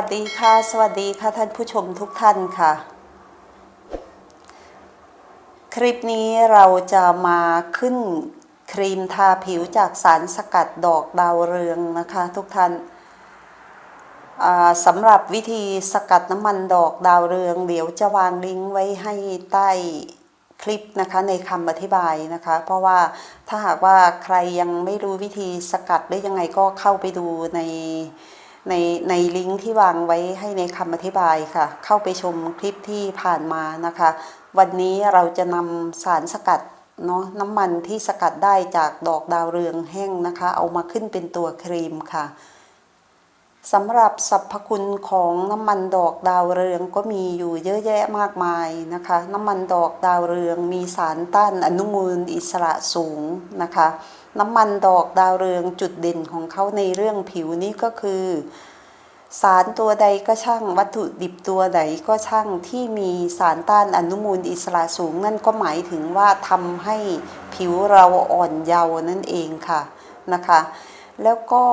สวัสดีค่ะ สวัสดีค่ะท่านผู้ชมทุกท่านค่ะ คลิปนี้เราจะมาขึ้นครีมทาผิวจากสารสกัดดอกดาวเรืองนะคะทุกท่านสำหรับวิธีสกัดน้ำมันดอกดาวเรือง เดี๋ยวจะวางลิงก์ไว้ให้ใต้คลิปนะคะในคำอธิบายนะคะ เพราะว่าถ้าหากว่าใครยังไม่รู้วิธีสกัดหรือยังไงก็เข้าไปดูใน ในในลิงก์ที่วางไว้ให้ในคำอธิบายค่ะ เข้าไปชมคลิปที่ผ่านมานะคะ วันนี้เราจะนำสารสกัดเนาะน้ำมันที่สกัดได้จากดอกดาวเรืองแห้งนะคะ เอามาขึ้นเป็นตัวครีมค่ะสำหรับสรรพคุณของน้ำมันดอกดาวเรืองก็มีอยู่เยอะแยะมากมายนะคะ น้ำมันดอกดาวเรืองมีสารต้านอนุมูลอิสระสูงนะคะ น้ำมันดอกดาวเรืองจุดเด่นของเขาในเรื่องผิวนี้ก็คือ สารตัวใดก็ช่างวัตถุดิบตัวใดก็ช่างที่มีสารต้านอนุมูลอิสระสูง นั่นก็หมายถึงว่าทำให้ผิวเราอ่อนเยาว์นั่นเองค่ะนะคะแล้วก็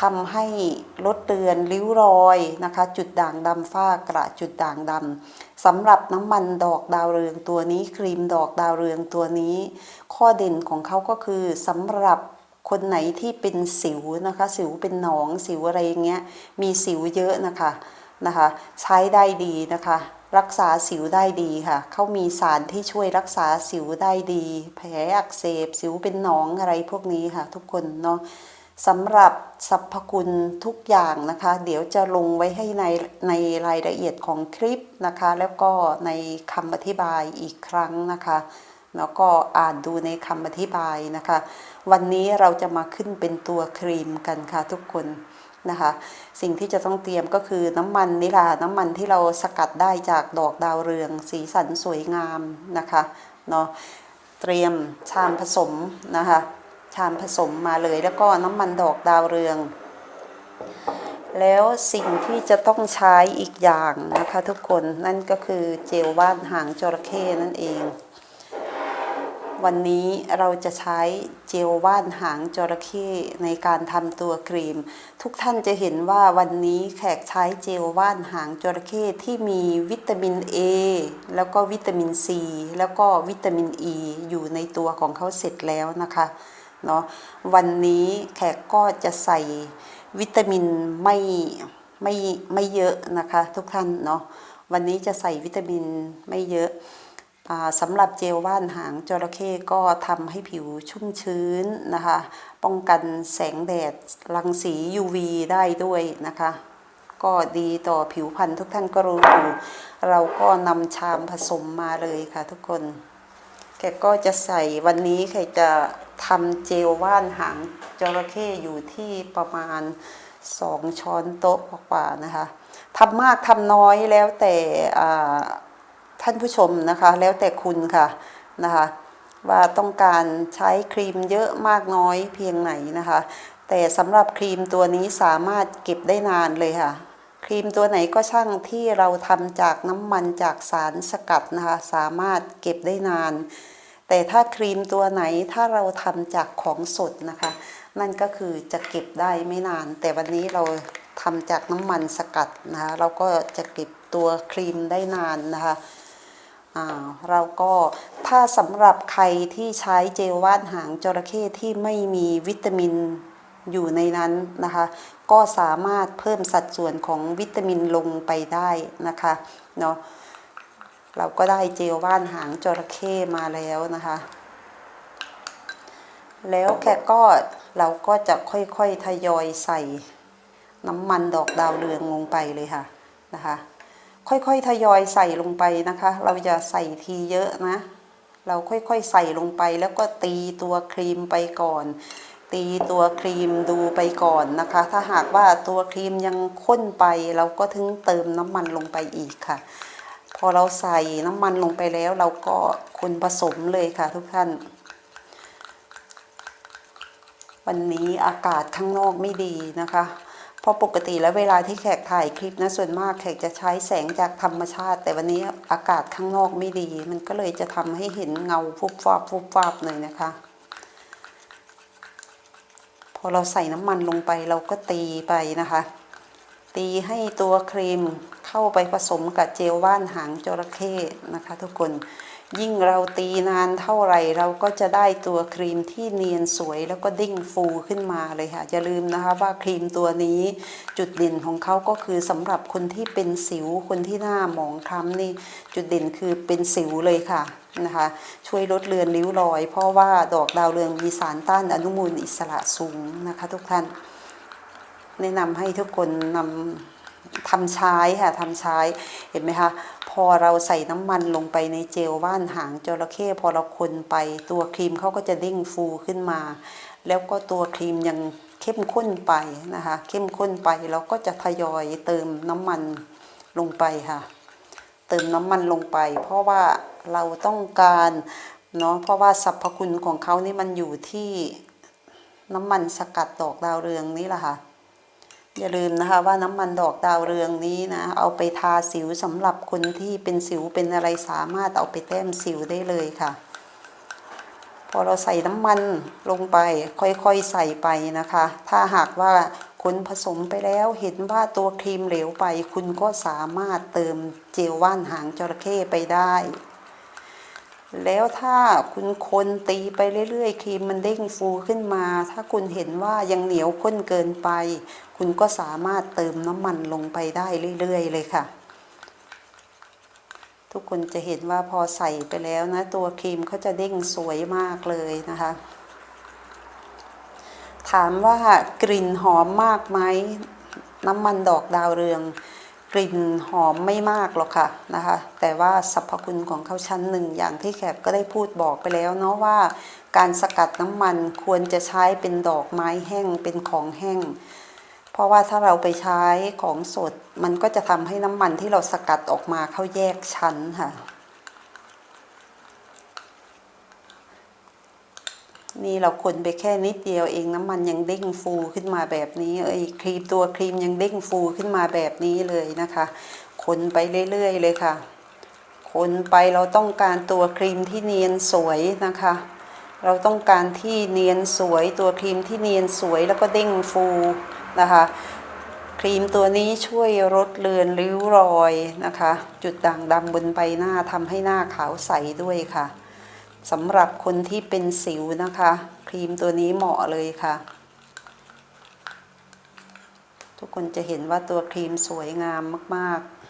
ทำให้ลดเลือนริ้วรอยนะคะ จุดด่างดำฝ้ากระจุดด่างดำ สำหรับน้ำมันดอกดาวเรืองตัวนี้ ครีมดอกดาวเรืองตัวนี้ ข้อเด่นของเขาก็คือสำหรับคนไหนที่เป็นสิวนะคะ สิวเป็นหนองสิวอะไรอย่างเงี้ยมีสิวเยอะนะคะนะคะ ใช้ได้ดีนะคะ รักษาสิวได้ดีค่ะเขามีสารที่ช่วยรักษาสิวได้ดี แผลอักเสบ สิวเป็นหนองอะไรพวกนี้ค่ะ ทุกคนเนาะ สำหรับสรรพคุณทุกอย่างนะคะ เดี๋ยวจะลงไว้ให้ในในรายละเอียดของคลิปนะคะ แล้วก็ในคำอธิบายอีกครั้งนะคะ แล้วก็อ่านดูในคำอธิบายนะคะ วันนี้เราจะมาขึ้นเป็นตัวครีมกันค่ะทุกคนนะคะ สิ่งที่จะต้องเตรียมก็คือน้ำมันนี่แหละน้ำมันที่เราสกัดได้จากดอกดาวเรือง สีสันสวยงามนะคะเนาะเตรียมชามผสมนะคะ ชามผสมมาเลย แล้วก็น้ำมันดอกดาวเรือง แล้วสิ่งที่จะต้องใช้อีกอย่างนะคะทุกคนนั่นก็คือเจลว่านหางจระเข้นั่นเอง วันนี้เราจะใช้เจลว่านหางจระเข้ในการทำตัวครีม ทุกท่านจะเห็นว่าวันนี้แขกใช้เจลว่านหางจระเข้ที่มีวิตามิน A แล้วก็วิตามิน C แล้วก็วิตามิน E อยู่ในตัวของเขาเสร็จแล้วนะคะ เนาะวันนี้แขกก็จะใส่วิตามินไม่ไม่ไม่เยอะนะคะทุกท่านเนาะวันนี้จะใส่วิตามินไม่เยอะสำหรับเจลว่านหางจระเข้ก็ทำให้ผิวชุ่มชื้นนะคะ ป้องกันแสงแดดรังสี UV ได้ด้วยนะคะ ก็ดีต่อผิวพรรณทุกท่านก็รู้อยู่เราก็นำชามผสมมาเลยค่ะทุกคน แกก็จะใส่วันนี้ใครจะ ทำเจลว่านหางจระเข้อยู่ที่ประมาณสองช้อนโต๊ะกว่านะคะทำมากทำน้อยแล้วแต่ท่านผู้ชมนะคะ แล้วแต่คุณค่ะนะคะว่าต้องการใช้ครีมเยอะมากน้อยเพียงไหนนะคะ แต่สำหรับครีมตัวนี้สามารถเก็บได้นานเลยค่ะ ครีมตัวไหนก็ช่างที่เราทำจากน้ำมันจากสารสกัดนะคะ สามารถเก็บได้นาน แต่ถ้าครีมตัวไหนถ้าเราทำจากของสดนะคะ นั่นก็คือจะเก็บได้ไม่นาน แต่วันนี้เราทำจากน้ำมันสกัดนะคะเราก็จะเก็บตัวครีมได้นานนะคะอ่าเราก็ถ้าสำหรับใครที่ใช้เจลว่านหางจระเข้ที่ไม่มีวิตามินอยู่ในนั้นนะคะ ก็สามารถเพิ่มสัดส่วนของวิตามินลงไปได้นะคะเนาะ เราก็ได้เจลว่านหางจระเข้มาแล้วนะคะ แล้วแกก็เราก็จะค่อยๆทยอยใส่น้ำมันดอกดาวเรืองลงไปเลยค่ะนะคะ ค่อยๆทยอยใส่ลงไปนะคะ เราจะใส่ทีเยอะนะ เราค่อยๆใส่ลงไปแล้วก็ตีตัวครีมไปก่อน ตีตัวครีมดูไปก่อนนะคะ ถ้าหากว่าตัวครีมยังข้นไป เราก็ถึงเติมน้ำมันลงไปอีกค่ะ พอเราใส่น้ำมันลงไปแล้ว เราก็คนผสมเลยค่ะทุกท่าน วันนี้อากาศข้างนอกไม่ดีนะคะเพราะปกติแล้วเวลาที่แขกถ่ายคลิปนะส่วนมากแขกจะใช้แสงจากธรรมชาติ แต่วันนี้อากาศข้างนอกไม่ดี มันก็เลยจะทำให้เห็นเงาฟุบฟาบฟุบฟาบเลยนะคะ พอเราใส่น้ำมันลงไปเราก็ตีไปนะคะ ตีให้ตัวครีม เข้าไปผสมกับเจลว่านหางจระเข้นะคะทุกคนยิ่งเราตีนานเท่าไหร่เราก็จะได้ตัวครีมที่เนียนสวยแล้วก็เด้งฟูขึ้นมาเลยค่ะอย่าลืมนะคะว่าครีมตัวนี้จุดเด่นของเขาก็คือสำหรับคนที่เป็นสิวคนที่หน้าหมองคล้ำนี่จุดเด่นคือเป็นสิวเลยค่ะนะคะช่วยลดเลือนริ้วรอย เพราะว่าดอกดาวเรืองมีสารต้านอนุมูลอิสระสูงนะคะทุกท่าน แนะนำให้ทุกคนนำ ทำใช้ค่ะทำใช้เห็นไหมคะพอเราใส่น้ำมันลงไปในเจลว่านหางจระเข้พอเราคนไปตัวครีมเขาก็จะเด้งฟูขึ้นมา แล้วก็ตัวครีมยังเข้มข้นไปนะคะ เข้มข้นไปเราก็จะทยอยเติมน้ำมันลงไปค่ะ เติมน้ำมันลงไป เพราะว่าเราต้องการเนาะเพราะว่าสรรพคุณของเขานี่มันอยู่ที่น้ำมันสกัดดอกดาวเรืองนี่แหละค่ะ อย่าลืมนะคะว่าน้ำมันดอกดาวเรืองนี้นะ เอาไปทาสิวสำหรับคนที่เป็นสิวเป็นอะไรสามารถเอาไปแต้มสิวได้เลยค่ะ พอเราใส่น้ำมันลงไปค่อยๆใส่ไปนะคะ ถ้าหากว่าคุณผสมไปแล้วเห็นว่าตัวครีมเหลวไป คุณก็สามารถเติมเจลว่านหางจระเข้ไปได้ แล้วถ้าคุณคนตีไปเรื่อยๆครีมมันเด้งฟูขึ้นมา ถ้าคุณเห็นว่ายังเหนียวข้นเกินไป คุณก็สามารถเติมน้ำมันลงไปได้เรื่อยๆเลยค่ะ ทุกคนจะเห็นว่าพอใส่ไปแล้วนะ ตัวครีมเขาจะเด้งสวยมากเลยนะคะ ถามว่ากลิ่นหอมมากไหมน้ำมันดอกดาวเรือง กลิ่นหอมไม่มากหรอกค่ะนะคะ แต่ว่าสรรพคุณของเขาชั้นหนึ่งอย่างที่แขกก็ได้พูดบอกไปแล้วเนาะว่าการสกัดน้ำมันควรจะใช้เป็นดอกไม้แห้งเป็นของแห้ง เพราะว่าถ้าเราไปใช้ของสดมันก็จะทำให้น้ำมันที่เราสกัดออกมาเข้าแยกชั้นค่ะ นี่เราคนไปแค่นิดเดียวเองน้ำมันยังเด้งฟูขึ้นมาแบบนี้เอ้ยครีมตัวครีมยังเด้งฟูขึ้นมาแบบนี้เลยนะคะ คนไปเรื่อยๆเลยค่ะ คนไปเราต้องการตัวครีมที่เนียนสวยนะคะ เราต้องการที่เนียนสวยตัวครีมที่เนียนสวยแล้วก็เด้งฟูนะคะ ครีมตัวนี้ช่วยลดเลือนริ้วรอยนะคะ จุดด่างดำบนใบหน้าทำให้หน้าขาวใสด้วยค่ะ สำหรับคนที่เป็นสิวนะคะ ครีมตัวนี้เหมาะเลยค่ะ ทุกคนจะเห็นว่าตัวครีมสวยงามมากๆ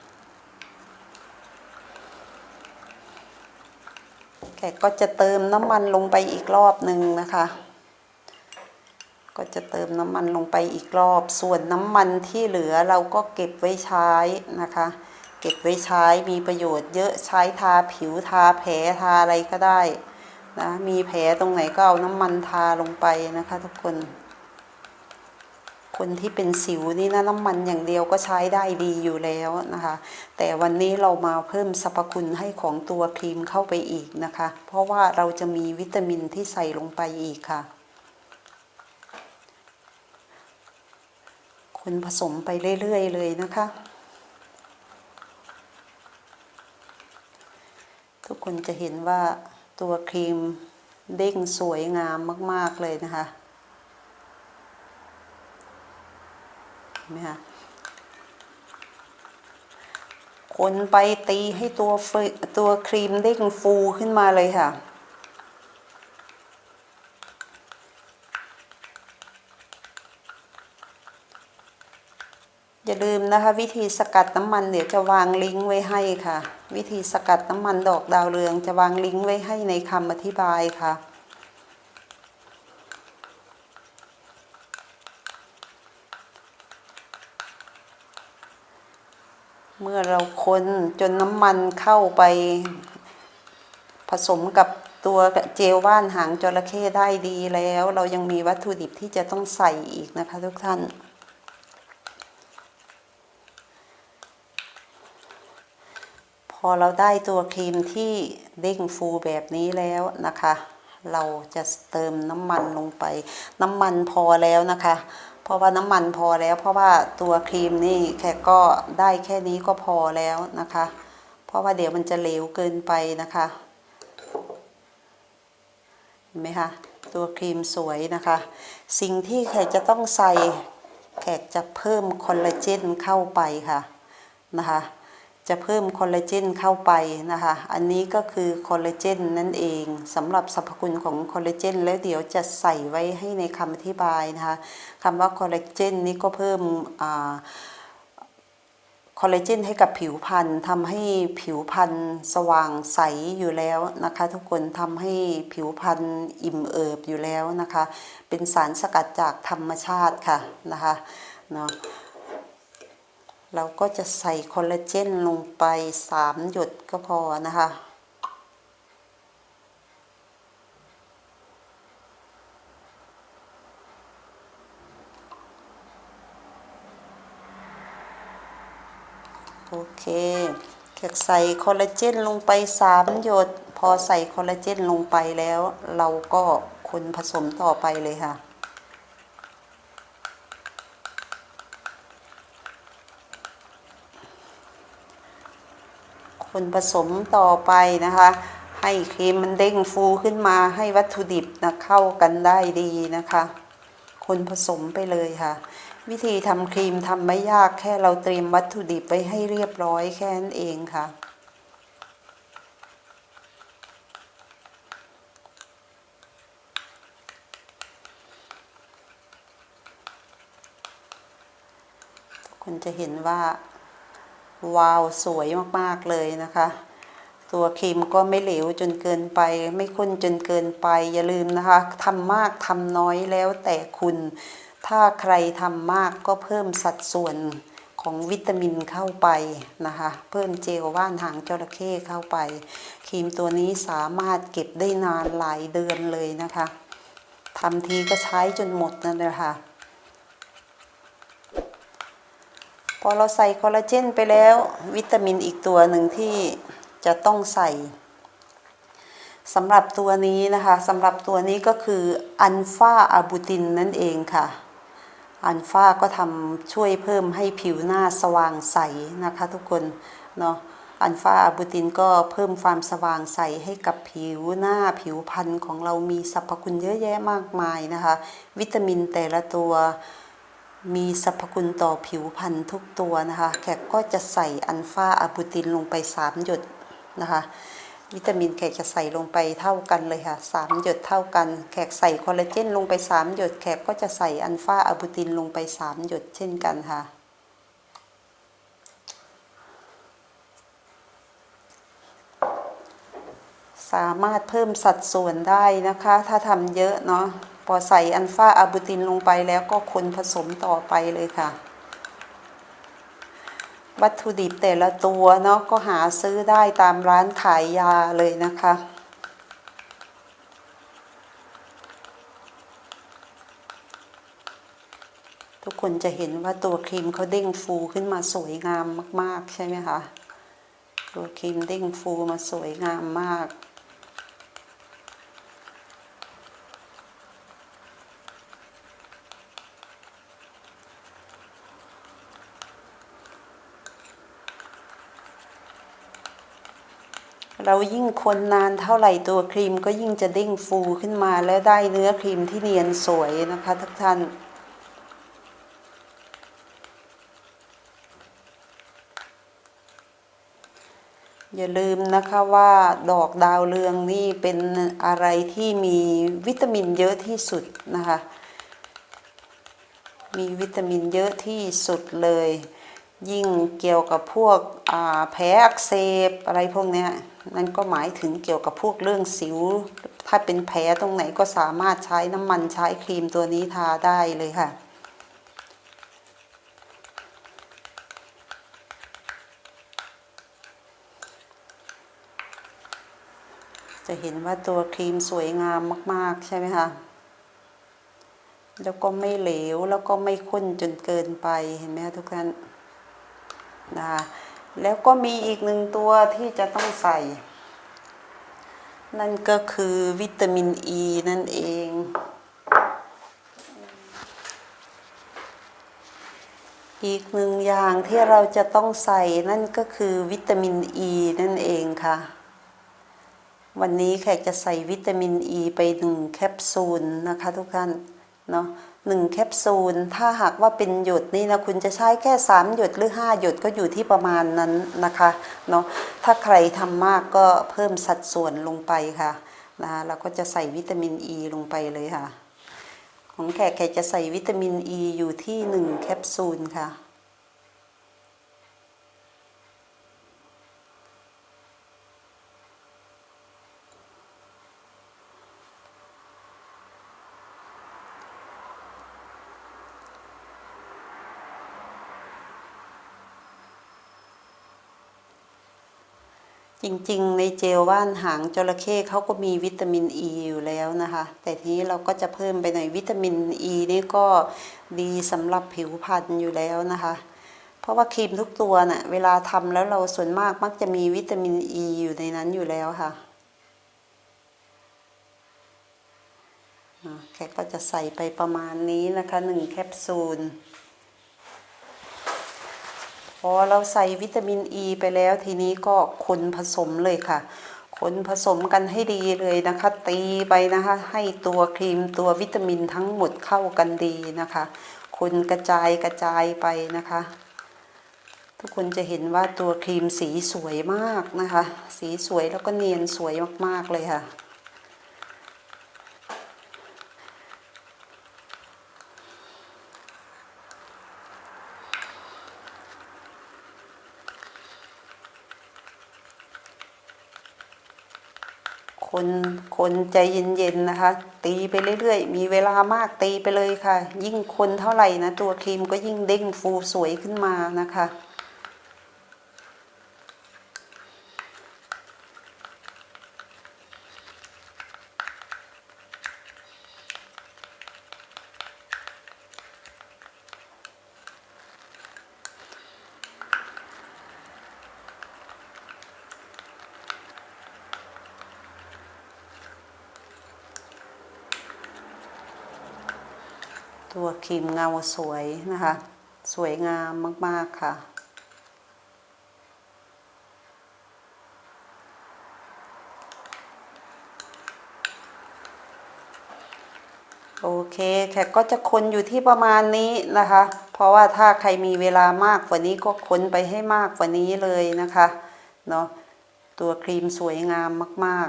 แกก็จะเติมน้ำมันลงไปอีกรอบหนึ่งนะคะ ก็จะเติมน้ำมันลงไปอีกรอบ ส่วนน้ำมันที่เหลือเราก็เก็บไว้ใช้นะคะ เก็บไว้ใช้มีประโยชน์เยอะใช้ทาผิวทาแผลทาอะไรก็ได้นะมีแผลตรงไหนก็เอาน้ำมันทาลงไปนะคะ ทุกคน คนที่เป็นสิวนี่นะน้ำมันอย่างเดียวก็ใช้ได้ดีอยู่แล้วนะคะ แต่วันนี้เรามาเพิ่มสรรพคุณให้ของตัวครีมเข้าไปอีกนะคะ เพราะว่าเราจะมีวิตามินที่ใส่ลงไปอีกค่ะคนผสมไปเรื่อย ๆ เลยนะคะ ทุก คนจะเห็นว่าตัวครีมเด้งสวยงามมาก ๆ เลยนะคะเห็นไหมคะคนไปตีให้ตัวตัวครีมเด้งฟูขึ้นมาเลยค่ะ อย่าลืมนะคะ วิธีสกัดน้ำมันเดี๋ยวจะวางลิงก์ไว้ให้ค่ะ วิธีสกัดน้ำมันดอกดาวเรืองจะวางลิงก์ไว้ให้ในคำอธิบายค่ะเมื่อเราคนจนน้ำมันเข้าไป ผสมกับตัวเจลว่านหางจระเข้ได้ดีแล้ว เรายังมีวัตถุดิบที่จะต้องใส่อีกนะคะทุกท่าน พอเราได้ตัวครีมที่เด้งฟูแบบนี้แล้วนะคะ เราจะเติมน้ำมันลงไป น้ำมันพอแล้วนะคะ เพราะว่าน้ำมันพอแล้ว เพราะว่าตัวครีมนี่แค่ก็ได้แค่นี้ก็พอแล้วนะคะ เพราะว่าเดี๋ยวมันจะเหลวเกินไปนะคะเห็นไหมคะตัวครีมสวยนะคะ สิ่งที่แขกจะต้องใส่แขกจะเพิ่มคอลลาเจนเข้าไปค่ะนะคะ จะเพิ่มคอลลาเจนเข้าไปนะคะ อันนี้ก็คือคอลลาเจนนั่นเองสำหรับสรรพคุณของคอลลาเจนแล้วเดี๋ยวจะใส่ไว้ให้ในคำอธิบายนะคะคำว่าคอลลาเจนนี้ก็เพิ่มอคอลลาเจนให้กับผิวพรรณทำให้ผิวพรรณสว่างใสอยู่แล้วนะคะ ทุกคนทำให้ผิวพรรณอิ่มเอิบอยู่แล้วนะคะ เป็นสารสกัดจากธรรมชาติค่ะนะคะเนาะ เราก็จะใส่คอลลาเจนลงไป 3 หยดก็พอนะคะ โอเคแขกใส่คอลลาเจนลงไป 3 หยด พอใส่คอลลาเจนลงไปแล้ว เราก็คนผสมต่อไปเลยค่ะ คนผสมต่อไปนะคะ ให้ครีมมันเด้งฟูขึ้นมาให้วัตถุดิบนะเข้ากันได้ดีนะคะ คนผสมไปเลยค่ะ วิธีทำครีมทำไม่ยากแค่เราเตรียมวัตถุดิบไว้ให้เรียบร้อยแค่นั้นเองค่ะทุกคนจะเห็นว่า วาวสวยมากๆเลยนะคะ ตัวครีมก็ไม่เหลวจนเกินไป ไม่ข้นจนเกินไป อย่าลืมนะคะทำมากทำน้อยแล้วแต่คุณ ถ้าใครทำมากก็เพิ่มสัดส่วนของวิตามินเข้าไปนะคะ เพิ่มเจลว่านหางจระเข้เข้าไป ครีมตัวนี้สามารถเก็บได้นานหลายเดือนเลยนะคะทำทีก็ใช้จนหมดนั่นเลยค่ะ พอเราใส่คอลลาเจนไปแล้ว วิตามินอีกตัวหนึ่งที่จะต้องใส่สำหรับตัวนี้นะคะสำหรับตัวนี้ก็คืออัลฟาอะบูตินนั่นเองค่ะ อัลฟาก็ทำช่วยเพิ่มให้ผิวหน้าสว่างใสนะคะทุกคนเนาะอัลฟาอะบูตินก็เพิ่มความสว่างใสให้กับผิวหน้าผิวพรรณของเรามีสรรพคุณเยอะแยะมากมายนะคะ วิตามินแต่ละตัว มีสรรพคุณต่อผิวพรรณทุกตัวนะคะ แขกก็จะใส่อัลฟาอะบูตินลงไป 3 หยดนะคะ วิตามินแขกจะใส่ลงไปเท่ากันเลยค่ะ 3 หยดเท่ากัน แขกใส่คอลลาเจนลงไป 3 หยด แขกก็จะใส่อัลฟาอะบูตินลงไป 3 หยดเช่นกันค่ะสามารถเพิ่มสัดส่วนได้นะคะ ถ้าทำเยอะเนาะ อใส่อัลฟาอะบูตินลงไปแล้วก็คนผสมต่อไปเลยค่ะ วัตถุดิบแต่ละตัวเนาะก็หาซื้อได้ตามร้านขายยาเลยนะคะทุกคนจะเห็นว่าตัวครีมเขาเด้งฟูขึ้นมาสวยงามมาก ๆ ใช่ไหมคะ ตัวครีมเด้งฟูมาสวยงามมาก เรายิ่งคนนานเท่าไหร่ตัวครีมก็ยิ่งจะเด้งฟูขึ้นมาและได้เนื้อครีมที่เนียนสวยนะคะทุกท่านอย่าลืมนะคะว่าดอกดาวเรืองนี่เป็นอะไรที่มีวิตามินเยอะที่สุดนะคะ มีวิตามินเยอะที่สุดเลย ยิ่งเกี่ยวกับพวกแผลอักเสบอะไรพวกนี้นั่นก็หมายถึงเกี่ยวกับพวกเรื่องสิว ถ้าเป็นแผลตรงไหนก็สามารถใช้น้ำมันใช้ครีมตัวนี้ทาได้เลยค่ะ จะเห็นว่าตัวครีมสวยงามมาก ๆ ใช่ไหมคะแล้วก็ไม่เหลวแล้วก็ไม่ข้นจนเกินไปเห็นไหมคะทุกท่าน นะแล้วก็มีอีกหนึ่งตัวที่จะต้องใส่ นั่นก็คือวิตามินอ e ีนั่นเองอีกหนึ่งอย่างที่เราจะต้องใส่นั่นก็คือวิตามินอ e ีนั่นเองค่ะ วันนี้แขกจะใส่วิตามินอ e ีไปหนึ่งแคปซูลนะคะทุกท่านเนาะ 1แคปซูล ถ้าหากว่าเป็นหยดนี่นะคุณจะใช้แค่ 3 หยดหรือ 5 หยดก็อยู่ที่ประมาณนั้นนะคะเนาะถ้าใครทำมากก็เพิ่มสัดส่วนลงไปค่ะนะคะเราก็จะใส่วิตามินอ e ีลงไปเลยค่ะ ของแขกแขกจะใส่วิตามินอ e ีอยู่ที่ 1 แคปซูลค่ะ จริงๆ ในเจลว่านหางจระเข้เขาก็มีวิตามินอ e ีอยู่แล้วนะคะ แต่ทีนี้เราก็จะเพิ่มไปหน่อยวิตามินอ e ีนี่ก็ดีสำหรับผิวพรรณอยู่แล้วนะคะ เพราะว่าครีมทุกตัวน่ะเวลาทำแล้วเราส่วนมากมักจะมีวิตามินอ e ีอยู่ในนั้นอยู่แล้วค่ะอ่าแค่ก็จะใส่ไปประมาณนี้นะคะหนึ่งแคปซูล พอเราใส่วิตามินอ e ีไปแล้วทีนี้ก็คนผสมเลยค่ะ คนผสมกันให้ดีเลยนะคะ ตีไปนะคะ ให้ตัวครีมตัววิตามินทั้งหมดเข้ากันดีนะคะ คนกระจายกระจายไปนะคะ ทุกคนจะเห็นว่าตัวครีมสีสวยมากนะคะ สีสวยแล้วก็เนียนสวยมากๆเลยค่ะ คน คนใจเย็นๆนะคะ ตีไปเรื่อยๆ มีเวลามากตีไปเลยค่ะ ยิ่งคนเท่าไหร่นะ ตัวครีมก็ยิ่งเด้งฟูสวยขึ้นมานะคะ ตัวครีมเงาสวยนะคะ สวยงามมาก ๆ ค่ะ โอเคแขกก็จะค้นอยู่ที่ประมาณนี้นะคะ เพราะว่าถ้าใครมีเวลามากกว่านี้ก็ค้นไปให้มากกว่านี้เลยนะคะ เนาะตัวครีมสวยงามมาก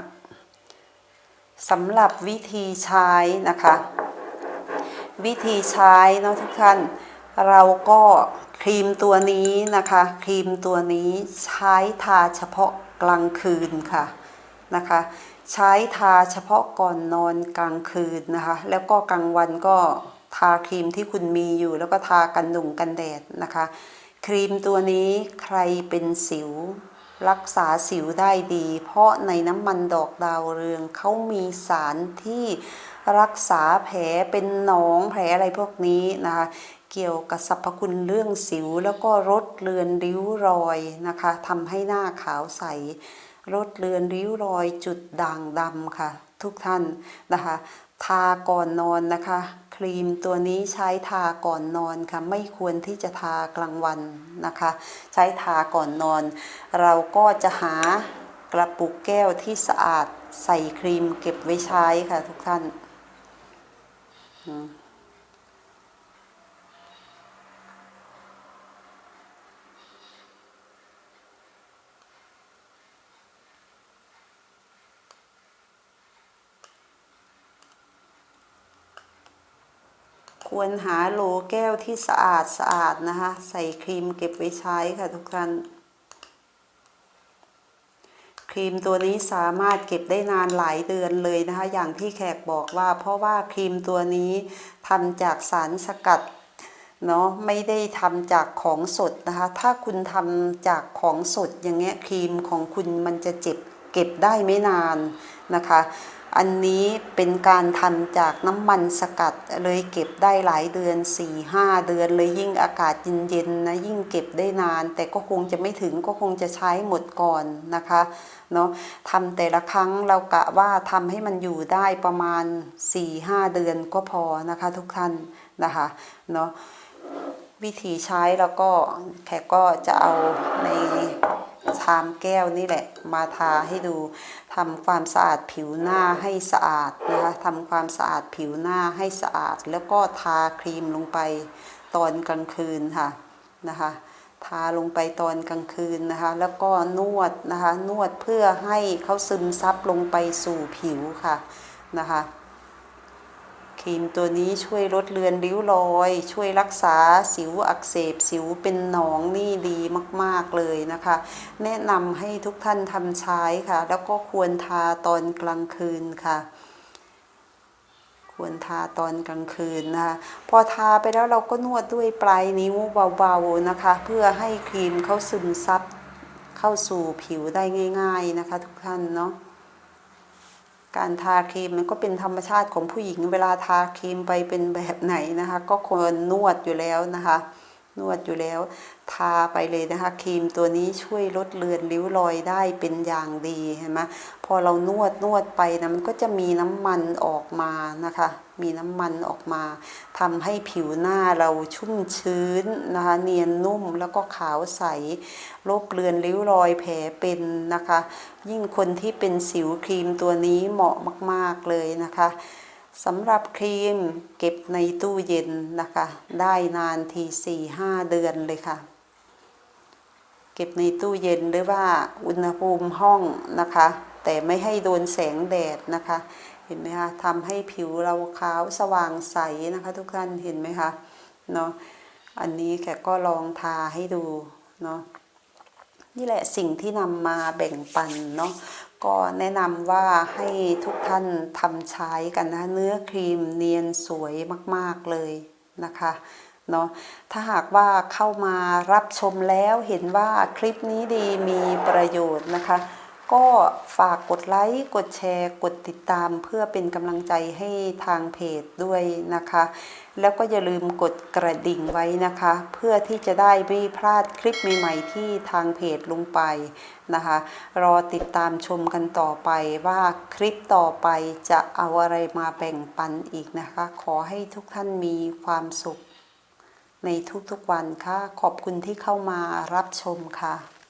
ๆสำหรับวิธีใช้นะคะ วิธีใช้เนาะทุกท่าน เราก็ครีมตัวนี้นะคะ ครีมตัวนี้ใช้ทาเฉพาะกลางคืนค่ะนะคะ ใช้ทาเฉพาะก่อนนอนกลางคืนนะคะ แล้วก็กลางวันก็ทาครีมที่คุณมีอยู่ แล้วก็ทากันดุ่งกันแดดนะคะ ครีมตัวนี้ใครเป็นสิวรักษาสิวได้ดี เพราะในน้ำมันดอกดาวเรืองเขามีสารที่ รักษาแผลเป็นหนองแผลอะไรพวกนี้นะคะ เกี่ยวกับสรรพคุณเรื่องสิว แล้วก็ลดเลือนริ้วรอยนะคะทำให้หน้าขาวใสลดเลือนริ้วรอยจุดด่างดำค่ะ ทุกท่านนะคะทาก่อนนอนนะคะ ครีมตัวนี้ใช้ทาก่อนนอนค่ะ ไม่ควรที่จะทากลางวันนะคะ ใช้ทาก่อนนอน เราก็จะหากระปุกแก้วที่สะอาดใส่ครีมเก็บไว้ใช้ค่ะทุกท่าน ควรหาโหลแก้วที่สะอาดสะอาดนะคะ ใส่ครีมเก็บไว้ใช้ค่ะทุกท่าน ครีมตัวนี้สามารถเก็บได้นานหลายเดือนเลยนะคะ อย่างที่แขกบอกว่า เพราะว่าครีมตัวนี้ทำจากสารสกัดเนาะไม่ได้ทำจากของสดนะคะ ถ้าคุณทำจากของสดอย่างเงี้ยครีมของคุณมันจะเจ็บเก็บได้ไม่นานนะคะ อันนี้เป็นการทำจากน้ำมันสกัดเลยเก็บได้หลายเดือน 4-5 เดือนเลยยิ่งอากาศเย็นๆนะยิ่งเก็บได้นาน แต่ก็คงจะไม่ถึงก็คงจะใช้หมดก่อนนะคะเนาะทำแต่ละครั้งเรากะว่าทำให้มันอยู่ได้ประมาณ 4-5 เดือนก็พอนะคะทุกท่านนะคะเนาะวิธีใช้แล้วก็แขกก็จะเอาในชามแก้วนี่แหละ มาทาให้ดู ทำความสะอาดผิวหน้าให้สะอาดนะคะทำความสะอาดผิวหน้าให้สะอาด แล้วก็ทาครีมลงไปตอนกลางคืนค่ะนะคะ ทาลงไปตอนกลางคืนนะคะ แล้วก็นวดนะคะ นวดเพื่อให้เขาซึมซับลงไปสู่ผิวค่ะนะคะ ครีมตัวนี้ช่วยลดเลือนริ้วรอย ช่วยรักษาสิวอักเสบสิวเป็นหนองนี่ดีมาก ๆเลยนะคะ แนะนำให้ทุกท่านทำใช้ค่ะ แล้วก็ควรทาตอนกลางคืนค่ะ ควรทาตอนกลางคืนนะคะพอทาไปแล้วเราก็นวดด้วยปลายนิ้วเบาๆนะคะ เพื่อให้ครีมเขาซึมซับเข้าสู่ผิวได้ง่าย ๆนะคะ ทุกท่านเนาะ การทาครีมมันก็เป็นธรรมชาติของผู้หญิง เวลาทาครีมไปเป็นแบบไหนนะคะ ก็ควรนวดอยู่แล้วนะคะ นวดอยู่แล้ว ทาไปเลยนะคะครีมตัวนี้ช่วยลดเลือนริ้วรอยได้เป็นอย่างดีเห็นไหมพอเรานวดนวดไปนะมันก็จะมีน้ำมันออกมานะคะ มีน้ำมันออกมาทำให้ผิวหน้าเราชุ่มชื้นนะคะเนียนนุ่มแล้วก็ขาวใสลบเลือนริ้วรอยแผลเป็นนะคะ ยิ่งคนที่เป็นสิวครีมตัวนี้เหมาะมาก ๆ เลยนะคะสำหรับครีมเก็บในตู้เย็นนะคะ ได้นานทีสี่ห้าเดือนเลยค่ะ เก็บในตู้เย็นหรือว่าอุณหภูมิห้องนะคะ แต่ไม่ให้โดนแสงแดดนะคะ เห็นไหมคะทำให้ผิวเราขาวสว่างใสนะคะ ทุกท่านเห็นไหมคะเนาะอันนี้แกก็ลองทาให้ดูเนาะนี่แหละสิ่งที่นำมาแบ่งปันเนาะก็แนะนำว่าให้ทุกท่านทำใช้กันนะเนื้อครีมเนียนสวยมากๆเลยนะคะเนาะถ้าหากว่าเข้ามารับชมแล้วเห็นว่าคลิปนี้ดีมีประโยชน์นะคะ ก็ฝากกดไลค์ กดแชร์ กดติดตามเพื่อเป็นกำลังใจให้ทางเพจด้วยนะคะ แล้วก็อย่าลืมกดกระดิ่งไว้นะคะ เพื่อที่จะได้ไม่พลาดคลิปใหม่ๆที่ทางเพจลงไปนะคะ รอติดตามชมกันต่อไปว่าคลิปต่อไปจะเอาอะไรมาแบ่งปันอีกนะคะ ขอให้ทุกท่านมีความสุขในทุกๆวันค่ะ ขอบคุณที่เข้ามารับชมค่ะ